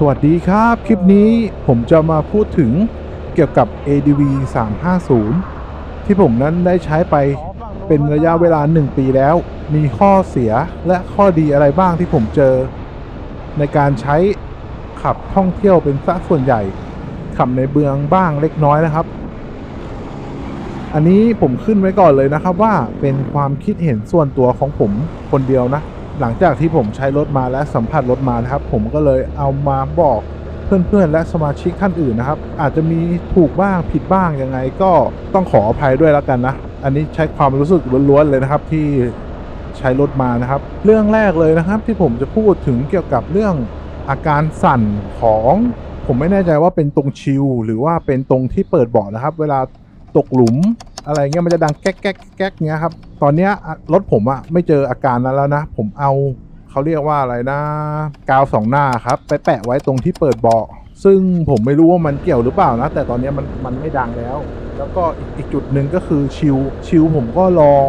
สวัสดีครับ คลิปนี้ผมจะมาพูดถึงเกี่ยวกับ ADV 350 ที่ผมนั้นได้ใช้ไปเป็นระยะเวลา 1 ปีแล้ว มีข้อเสียและข้อดีอะไรบ้างที่ผมเจอ ในการใช้ขับท่องเที่ยวเป็นสัส่วนใหญ่ ขับในเมืองบ้างเล็กน้อยนะครับ อันนี้ผมขึ้นไว้ก่อนเลยนะครับว่าเป็นความคิดเห็นส่วนตัวของผมคนเดียวนะ หลังจากที่ผมใช้รถมาและสัมผัสรถมานะครับ ผมก็เลยเอามาบอกเพื่อนๆ และสมาชิกท่านอื่นนะครับ อาจจะมีถูกบ้างผิดบ้างยังไงก็ต้องขออภัยด้วยแล้วกันนะ อันนี้ใช้ความรู้สึกล้วนๆเลยนะครับที่ใช้รถมานะครับ เรื่องแรกเลยนะครับที่ผมจะพูดถึงเกี่ยวกับเรื่องอาการสั่นของผมไม่แน่ใจว่าเป็นตรงชิลหรือว่าเป็นตรงที่เปิดเบาะนะครับ เวลาตกหลุม อะไรเงี้ยมันจะดังแก๊กแก๊กแก๊กเงี้ยครับ ตอนเนี้ยรถผมอะไม่เจออาการนั้นแล้วนะ ผมเอาเขาเรียกว่าอะไรนะ กาวสองหน้าครับ ไปแปะไว้ตรงที่เปิดเบาะ ซึ่งผมไม่รู้ว่ามันเกี่ยวหรือเปล่านะ แต่ตอนนี้มันมันไม่ดังแล้ว แล้วก็อีกอีกจุดหนึ่งก็คือชิลชิลผมก็ลอง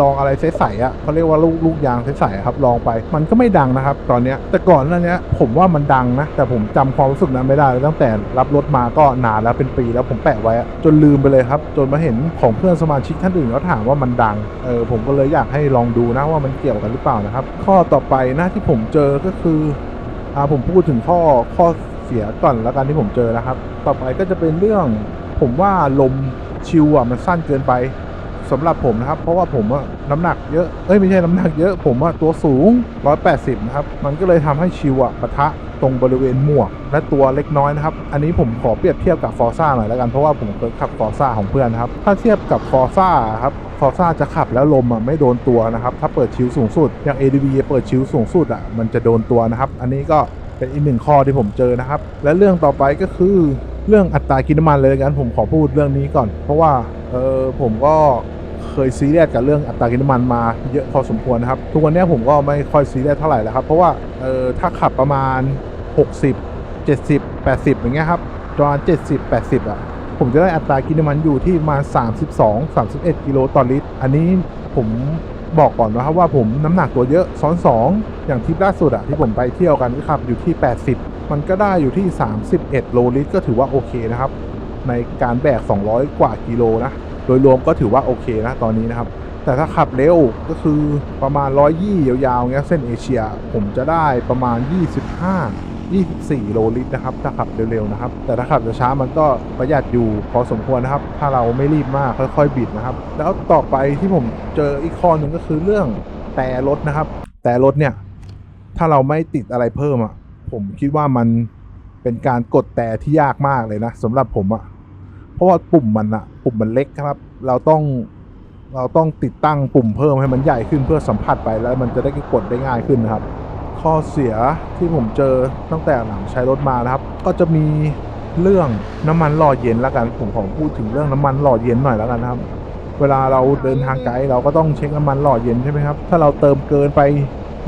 ลองอะไรใสๆอะเขาเรียกว่าลูกลูกยางใสๆอะครับลองไป มันก็ไม่ดังนะครับ ตอนนี้แต่ก่อนหน้าเนี้ยผมว่ามันดังนะ แต่ผมจำความรู้สึกนั้นไม่ได้แล้วตั้งแต่รับรถมาก็นานแล้วเป็นปีแล้วผมแปะไว้จนลืมไปเลยครับ จนมาเห็นของเพื่อนสมาชิกท่านอื่นเขาถามว่ามันดังเออผมก็เลยอยากให้ลองดูนะว่ามันเกี่ยวกันหรือเปล่านะครับ ข้อต่อไปนะที่ผมเจอก็คืออ่าผมพูดถึงข้อข้อ สียก่อนแล้วกันที่ผมเจอนะครับ ต่อไปก็จะเป็นเรื่องผมว่าลมชิวอะมันสั้นเกินไปสำหรับผมนะครับ เพราะว่าผมอะน้ำหนักเยอะเอ้ยไม่ใช่น้ำหนักเยอะ ผมว่าตัวสูง 180 นะครับ มันก็เลยทำให้ชิวอะปะทะตรงบริเวณหมวก และตัวเล็กน้อยนะครับ อันนี้ผมขอเปรียบเทียบกับฟอร์ซ่าหน่อยแล้วกันเพราะว่าผมเคยขับฟอร์ซ่าของเพื่อนนะครับ ถ้าเทียบกับฟอร์ซ่าครับฟอร์ซ่าจะขับแล้วลมอะไม่โดนตัวนะครับ ถ้าเปิดชิวสูงสุด อย่าง ADV เปิดชิวสูงสุดอะมันจะโดนตัวนะครับ อันนี้ก็ เป็นอีกหนึ่งข้อที่ผมเจอนะครับ และเรื่องต่อไปก็คือเรื่องอัตรากินน้ำมันเลยกันผมขอพูดเรื่องนี้ก่อน เพราะว่าเออผมก็เคยซีเรียสกับเรื่องอัตรากินน้ำมันมาเยอะพอสมควรนะครับ ทุกวันนี้ผมก็ไม่ค่อยซีเรียสเท่าไหร่แล้วครับ เพราะว่าเออถ้าขับประมาณ 60 70 80 อย่างเงี้ยครับประมาณ70 80อะผมจะได้อัตรากินน้ำมันอยู่ที่ประมาณ32 31 กิโลต่อลิตร อันนี้ผม บอกก่อนนะครับว่าผมน้ำหนักตัวเยอะซ้อน 2 อย่างทริปล่าสุดอะที่ผมไปเที่ยวกันก็ขับอยู่ที่ 80 มันก็ได้อยู่ที่ 31 โลลิตร ก็ถือว่าโอเคนะครับ ในการแบก 200 กว่ากิโลนะ โดยรวมก็ถือว่าโอเคนะตอนนี้นะครับ แต่ถ้าขับเร็วก็คือประมาณ 120 ยาวๆเงี้ยเส้นเอเชีย ผมจะได้ประมาณ 25 24 โลลิตรนะครับ ถ้าขับเร็วๆนะครับ แต่ถ้าขับช้ามันก็ประหยัดอยู่พอสมควรนะครับ ถ้าเราไม่รีบมากค่อยๆบิดนะครับ แล้วต่อไปที่ผมเจออีกข้อหนึ่งก็คือเรื่องแต่รถนะครับ แต่รถเนี่ย ถ้าเราไม่ติดอะไรเพิ่มอะ ผมคิดว่ามันเป็นการกดแต่ที่ยากมากเลยนะสำหรับผมอะ เพราะว่าปุ่มมันอะปุ่มมันเล็กครับ เราต้องเราต้องติดตั้งปุ่มเพิ่มให้มันใหญ่ขึ้นเพื่อสัมผัสไปแล้วมันจะได้กดได้ง่ายขึ้นนะครับ ข้อเสียที่ผมเจอตั้งแต่หลังใช้รถมานะครับ ก็จะมีเรื่องน้ำมันหล่อเย็นแล้วกันผมขอพูดถึงเรื่องน้ำมันหล่อเย็นหน่อยแล้วกันครับ เวลาเราเดินทางไกลเราก็ต้องเช็คน้ำมันหล่อเย็นใช่ไหมครับถ้าเราเติมเกินไป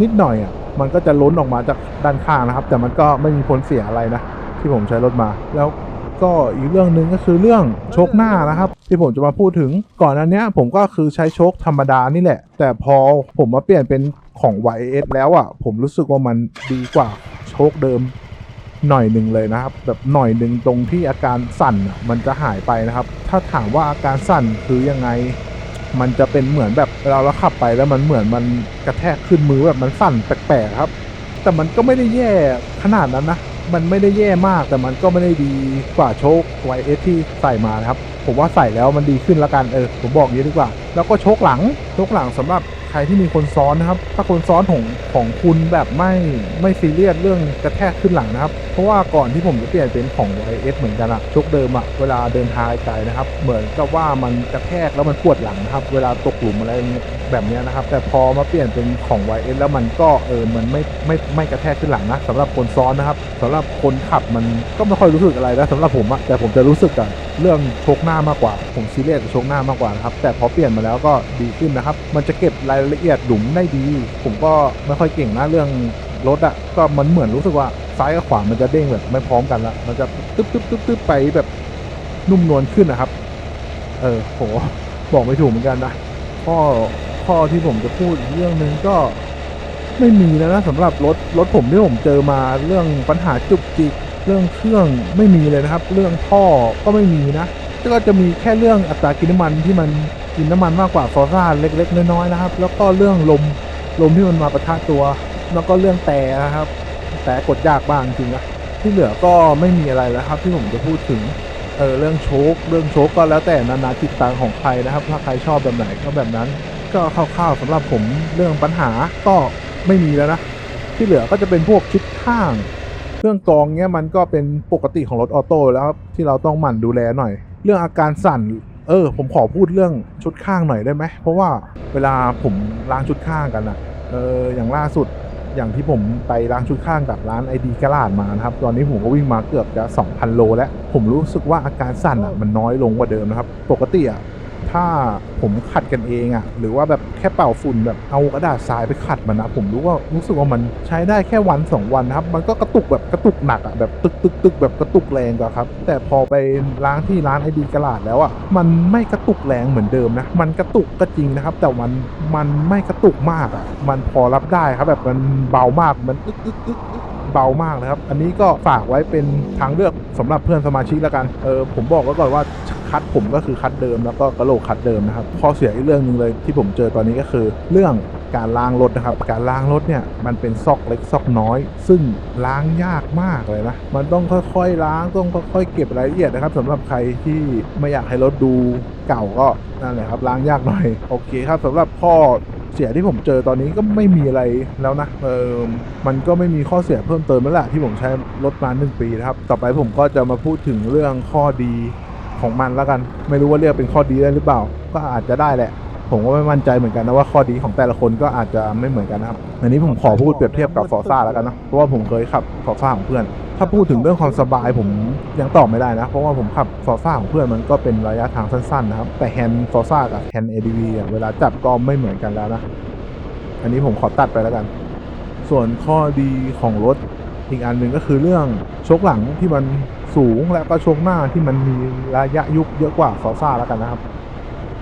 นิดหน่อยอะมันก็จะล้นออกมาจากด้านข้างนะครับ แต่มันก็ไม่มีผลเสียอะไรนะ ที่ผมใช้รถมา แล้วก็อีกเรื่องหนึ่งก็คือเรื่องโชคหน้านะครับ ที่ผมจะมาพูดถึงก่อนอันเนี้ยผมก็คือใช้โชคธรรมดานี่แหละ แต่พอผมมาเปลี่ยนเป็น ของ YS แล้วอะ ผมรู้สึกว่ามันดีกว่าโชคเดิมหน่อยหนึ่งเลยนะครับ แบบหน่อยหนึ่งตรงที่อาการสั่นมันจะหายไปนะครับ ถ้าถามว่าอาการสั่นคือยังไง มันจะเป็นเหมือนแบบเวลาเราขับไปแล้วมันเหมือนมันกระแทกขึ้นมือแบบมันสั่นแปลกๆครับ แต่มันก็ไม่ได้แย่ขนาดนั้นนะมันไม่ได้แย่มากแต่มันก็ไม่ได้ดีกว่าโชค YS ที่ใส่มานะครับ ผมว่าใส่แล้วมันดีขึ้นละกันเออผมบอกอย่างนี้ดีกว่า แล้วก็โชคหลังโชคหลังสำหรับใครที่มีคนซ้อนนะครับ ถ้าคนซ้อนของของคุณแบบไม่ไม่ซีเรียสเรื่องกระแทกขึ้นหลังนะครับ เพราะว่าก่อนที่ผมจะเปลี่ยนเป็นของ YS เหมือนกันอะโชคเดิมอะเวลาเดินทางไกลนะครับ เหมือนกับว่ามันกระแทกแล้วมันปวดหลังนะครับ เวลาตกหลุมอะไรแบบนี้นะครับ แต่พอมาเปลี่ยนเป็นของ YS แล้วมันก็เออมันไม่ไม่ไม่กระแทกขึ้นหลังนะสำหรับคนซ้อนนะครับสำหรับคนขับมันก็ไม่ค่อยรู้สึกอะไรนะสำหรับผมอะแต่ผมจะรู้สึกกับเรื่องโชคหน้ามากกว่า ผมซีเรียสกับโชคหน้ามากกว่านะครับแต่พอเปลี่ยนมาแล้วก็ดีขึ้นนะครับ มันจะเก็บรายละเอียดหลุมได้ดี ผมก็ไม่ค่อยเก่งนะเรื่องรถอะก็มันเหมือนรู้สึกว่าซ้ายกับขวามันจะเด้งแบบไม่พร้อมกันละมันจะตึ๊บตึ๊บตึ๊บตึ๊บไปแบบนุ่มนวลขึ้นนะครับ เออโหบอกไม่ถูกเหมือนกันนะข้อข้อที่ผมจะพูดเรื่องหนึ่งก็ไม่มีแล้วนะสำหรับรถรถผมที่ผมเจอมาเรื่องปัญหาจุกจิกเรื่องเครื่องไม่มีเลยนะครับ เรื่องท่อก็ไม่มีนะก็จะมีแค่เรื่องอัตรากินน้ำมันที่มัน กินน้ำมันมากกว่าฟอร์ซ่าเล็ก ๆ น้อยๆนะครับ แล้วก็เรื่องลมลมที่มันมาประทะตัว แล้วก็เรื่องแต่นะครับ แต่กดยากบ้างจริงนะที่เหลือก็ไม่มีอะไรแล้วครับ ที่ผมจะพูดถึงเออเรื่องโชคเรื่องโชคก็แล้วแต่นานาจิตตังของใครนะครับ ถ้าใครชอบแบบไหนก็แบบนั้น ก็คร่าวๆสำหรับผมเรื่องปัญหาก็ไม่มีแล้วนะที่เหลือก็จะเป็นพวกชิดข้างเครื่องกรองเนี้ยมันก็เป็นปกติของรถออโต้แล้วครับที่เราต้องหมั่นดูแลหน่อย เรื่องอาการสั่น เออ ผมขอพูดเรื่องชุดข้างหน่อยได้ไหม เพราะว่าเวลาผมล้างชุดข้างกันอะเอออย่างล่าสุดอย่างที่ผมไปล้างชุดข้างกับร้านไอดีกระลาดมานะครับ ตอนนี้ผมก็วิ่งมาเกือบจะ 2,000 โลแล้ว ผมรู้สึกว่าอาการสั่นอะมันน้อยลงกว่าเดิมนะครับ ปกติอะ ถ้าผมขัดกันเองอะหรือว่าแบบแค่เป่าฝุ่นแบบเอากระดาษทรายไปขัดมันนะผมรู้ว่ารู้สึกว่ามันใช้ได้แค่วันสองวันนะครับ มันก็กระตุกแบบกระตุกหนักอะแบบตึกตึกตึกแบบกระตุกแรงกว่าครับ แต่พอไปล้างที่ร้านไอดีกระลาดแล้วอะมันไม่กระตุกแรงเหมือนเดิมนะมันกระตุกก็จริงนะครับ แต่มันมันไม่กระตุกมากอะมันพอรับได้ครับแบบมันเบามากมันตึกตึกตึกตึกเบามากนะครับ อันนี้ก็ฝากไว้เป็นทางเลือกสำหรับเพื่อนสมาชิกแล้วกันเออผมบอกไว้ก่อนว่า คัดผมก็คือคัดเดิมแล้วก็กระโหลกคัดเดิมนะครับข้อเสียอีกเรื่องหนึ่งเลยที่ผมเจอตอนนี้ก็คือ เรื่องการล้างรถนะครับ การล้างรถเนี่ยมันเป็นซอกเล็กซอกน้อย ซึ่งล้างยากมากเลยนะ มันต้องค่อยๆล้างต้องค่อยๆเก็บรายละเอียดนะครับสำหรับใครที่ไม่อยากให้รถดูเก่าก็นั่นแหละครับล้างยากหน่อยโอเคครับสำหรับข้อเสียที่ผมเจอตอนนี้ก็ไม่มีอะไรแล้วนะเออมันก็ไม่มีข้อเสียเพิ่มเติมแล้วแหละที่ผมใช้รถมาหนึ่งปีนะครับ ต่อไปผมก็จะมาพูดถึงเรื่องข้อดี ของมันแล้วกัน ไม่รู้ว่าเรียกเป็นข้อดีได้หรือเปล่า ก็อาจจะได้แหละ ผมก็ไม่มั่นใจเหมือนกันนะว่าข้อดีของแต่ละคนก็อาจจะไม่เหมือนกันนะครับอันนี้ผมขอพูดเปรียบเทียบกับฟอร์ซ่าแล้วกันนะเพราะว่าผมเคยขับฟอร์ซ่าของเพื่อน ถ้าพูดถึงเรื่องความสบายผมยังตอบไม่ได้นะ เพราะว่าผมขับฟอร์ซ่าของเพื่อนมันก็เป็นระยะทางสั้นๆนะครับแต่แฮนด์ฟอร์ซ่ากับแฮนด์ ADV อะเวลาจับก็ไม่เหมือนกันแล้วนะอันนี้ผมขอตัดไปแล้วกัน ส่วนข้อดีของรถอีกอันหนึ่งก็คือเรื่องโชคหลังที่มัน สูงและก็โชคหน้าที่มันมีระยะยุบเยอะกว่าฟอร์ซ่าแล้วกันนะครับ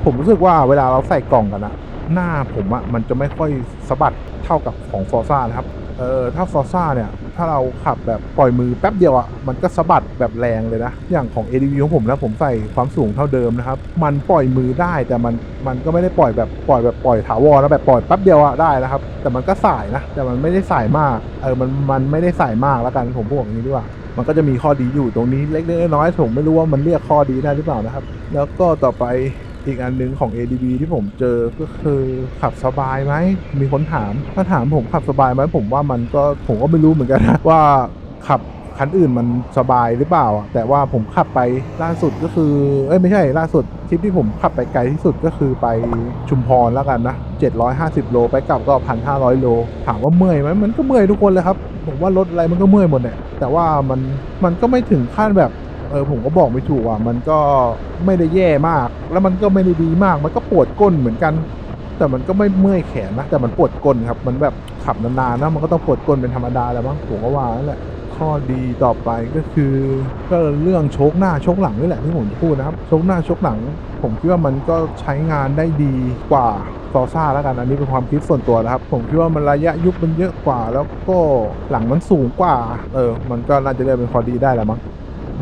ผมรู้สึกว่าเวลาเราใส่กล่องกันอะหน้าผมอะมันจะไม่ค่อยสะบัดเท่ากับของฟอร์ซ่านะครับเออถ้าฟอร์ซ่าเนี่ย ถ้าเราขับแบบปล่อยมือแป๊บเดียวอะมันก็สะบัดแบบแรงเลยนะ อย่างของ ADV ของผมนะผมใส่ความสูงเท่าเดิมนะครับ มันปล่อยมือได้แต่มันมันก็ไม่ได้ปล่อยแบบปล่อยแบบปล่อยถาวรนะแบบปล่อยแป๊บเดียวอะได้นะครับ แต่มันก็สายนะ แต่มันไม่ได้สายมากเออมันมันไม่ได้สายมากแล้วกันผมพูดอย่างนี้ดีกว่า มันก็จะมีข้อดีอยู่ตรงนี้เล็กๆน้อยๆผมไม่รู้ว่ามันเรียกข้อดีได้หรือเปล่านะครับ แล้วก็ต่อไปอีกอันหนึ่งของ ADB ที่ผมเจอก็คือขับสบายไหม มีคนถาม ถ้าถามผมขับสบายไหมผมว่ามันก็ผมก็ไม่รู้เหมือนกันนะว่าขับ คันอื่นมันสบายหรือเปล่า แต่ว่าผมขับไปล่าสุดก็คือ เอ้ยไม่ใช่ล่าสุดทริปที่ผมขับไปไกลที่สุดก็คือไปชุมพรแล้วกันนะ 750 โลไปกลับก็1,500โล ถามว่าเมื่อยไหมมันก็เมื่อยทุกคนเลยครับ ผมว่ารถอะไรมันก็เมื่อยหมดเนี่ยแต่ว่ามันมันก็ไม่ถึงขั้นแบบเออผมก็บอกไม่ถูกอะมันก็ไม่ได้แย่มาก แล้วมันก็ไม่ได้ดีมาก มันก็ปวดก้นเหมือนกัน แต่มันก็ไม่เมื่อยแขนนะแต่มันปวดก้นครับ มันแบบขับนานๆนะมันก็ต้องปวดก้นเป็นธรรมดาแล้วมั้งผมก็ว่านั่นแหละ ข้อดีต่อไปก็คือ ก็เรื่องโชคหน้าโชคหลังนี่แหละที่ผมจะพูดนะครับโชคหน้าโชคหลัง ผมคิดว่ามันก็ใช้งานได้ดีกว่าฟอร์ซ่าแล้วกันอันนี้เป็นความคิดส่วนตัวนะครับ ผมคิดว่ามันระยะยุบมันเยอะกว่า แล้วก็หลังมันสูงกว่า เออ มันก็น่าจะเรียกเป็นข้อดีได้แหละมั้ง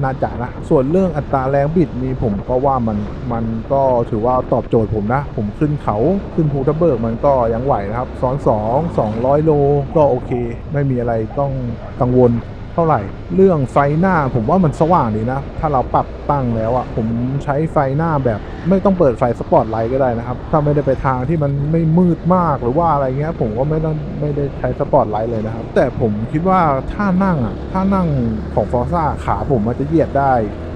น่าจะนะส่วนเรื่องอัตราแรงบิดนี่ผมก็ว่ามันมันก็ถือว่าตอบโจทย์ผมนะ ผมขึ้นเขาขึ้นภูทับเบิกมันก็ยังไหวนะครับซ้อนสองสองร้อยโลก็โอเค ไม่มีอะไรต้องกังวล เท่าไหร่ เรื่องไฟหน้าผมว่ามันสว่างดีนะ ถ้าเราปรับตั้งแล้วอะผมใช้ไฟหน้าแบบ ไม่ต้องเปิดไฟสปอตไลท์ก็ได้นะครับ ถ้าไม่ได้ไปทางที่มันไม่มืดมากหรือว่าอะไรเงี้ย ผมก็ไม่ต้องไม่ได้ใช้สปอตไลท์เลยนะครับ แต่ผมคิดว่าถ้านั่งอะถ้านั่งของฟอร์ซ่าขาผมมันจะเหยียดได้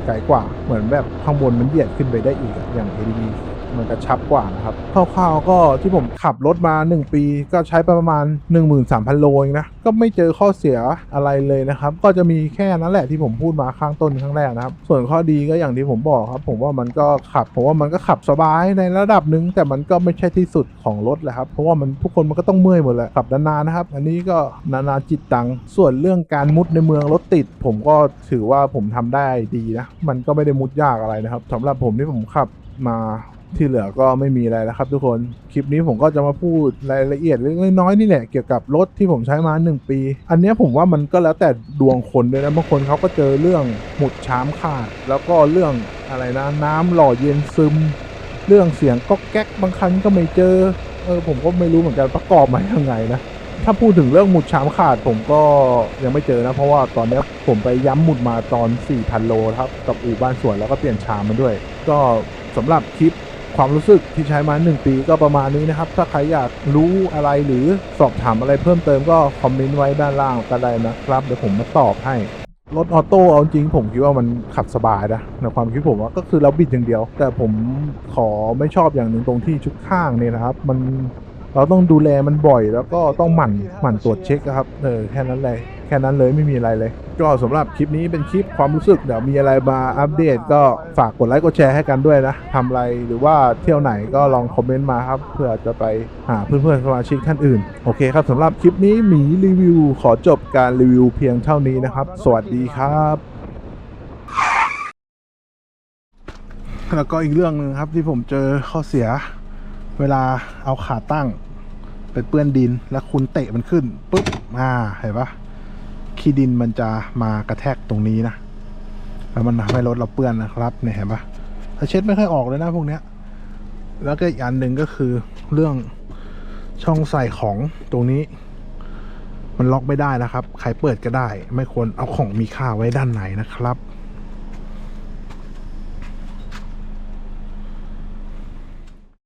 ไกลกว่า เหมือนแบบข้างบนมันเหยียดขึ้นไปได้อีกอย่าง ADV มันกระชับกว่านะครับคร่าวๆก็ที่ผมขับรถมา 1 ปี ก็ใช้ไปประมาณ 13,000 โลเองนะก็ไม่เจอข้อเสียอะไรเลยนะครับ ก็จะมีแค่นั้นแหละที่ผมพูดมาข้างต้นข้างแรกนะครับ ส่วนข้อดีก็อย่างที่ผมบอกครับ ผมว่ามันก็ขับผมว่ามันก็ขับสบายในระดับหนึ่งแต่มันก็ไม่ใช่ที่สุดของรถแหละครับเพราะว่ามันทุกคนมันก็ต้องเมื่อยหมดแหละขับนานๆนะครับ อันนี้ก็นานาจิตตังส่วนเรื่องการมุดในเมืองรถติด ผมก็ถือว่าผมทำได้ดีนะมันก็ไม่ได้มุดยากอะไรนะครับสำหรับผมที่ผมขับมา ที่เหลือก็ไม่มีอะไรแล้วครับทุกคน คลิปนี้ผมก็จะมาพูดรายละเอียดเล็กน้อยนี่แหละ เกี่ยวกับรถที่ผมใช้มา 1 ปี อันนี้ผมว่ามันก็แล้วแต่ดวงคนด้วยนะ บางคนเขาก็เจอเรื่องหมุดชามขาด แล้วก็เรื่องอะไรนะ น้ำหล่อเย็นซึม เรื่องเสียงก๊อกแก๊กบางคันก็ไม่เจอ เออผมก็ไม่รู้เหมือนกันประกอบมายังไงนะ ถ้าพูดถึงเรื่องหมุดชามขาดผมก็ยังไม่เจอนะ เพราะว่าตอนนี้ผมไปย้ำหมุดมาตอน4,000โลครับ กับอู่บ้านสวนแล้วก็เปลี่ยนชามมาด้วย ก็สำหรับคลิป ความรู้สึกที่ใช้มา 1 ปีก็ประมาณนี้นะครับ ถ้าใครอยากรู้อะไรหรือสอบถามอะไรเพิ่มเติมก็คอมเมนต์ไว้ด้านล่างก็ได้นะครับ เดี๋ยวผมมาตอบให้รถออโต้เอาจริงผมคิดว่ามันขับสบายนะในความคิดผมว่าก็คือเราบิดอย่างเดียว แต่ผมขอไม่ชอบอย่างหนึ่งตรงที่ชุดข้างเนี่ยนะครับ มันเราต้องดูแลมันบ่อยแล้วก็ต้องหมั่นหมั่นตรวจเช็คครับเออแค่นั้นเลย แค่นั้นเลยไม่มีอะไรเลย ก็สำหรับคลิปนี้เป็นคลิปความรู้สึกเดี๋ยวมีอะไรมาอัปเดต ก็ฝากกดไลค์กดแชร์ให้กันด้วยนะทำอะไรหรือว่าเที่ยวไหนก็ลองคอมเมนต์มาครับเพื่อจะไปหาเพื่อนๆสมาชิกท่านอื่น โอเคครับสำหรับคลิปนี้หมีรีวิว ขอจบการรีวิวเพียงเท่านี้นะครับ สวัสดีครับแล้วก็อีกเรื่องหนึ่งครับที่ผมเจอข้อเสีย เวลาเอาขาตั้ง ไปเปื้อนดินแล้วคุณเตะมันขึ้นปุ๊บอ่าเห็นปะ ขี้ดินมันจะมากระแทกตรงนี้นะแล้วมันทำให้รถเราเปื้อนนะครับเนี่ยเห็นปะถ้าเช็ดไม่ค่อยออกเลยนะพวกเนี้ย แล้วก็อีกอันหนึ่งก็คือเรื่องช่องใส่ของตรงนี้ มันล็อกไม่ได้นะครับ ใครเปิดก็ได้ ไม่ควรเอาของมีค่าไว้ด้านไหนนะครับ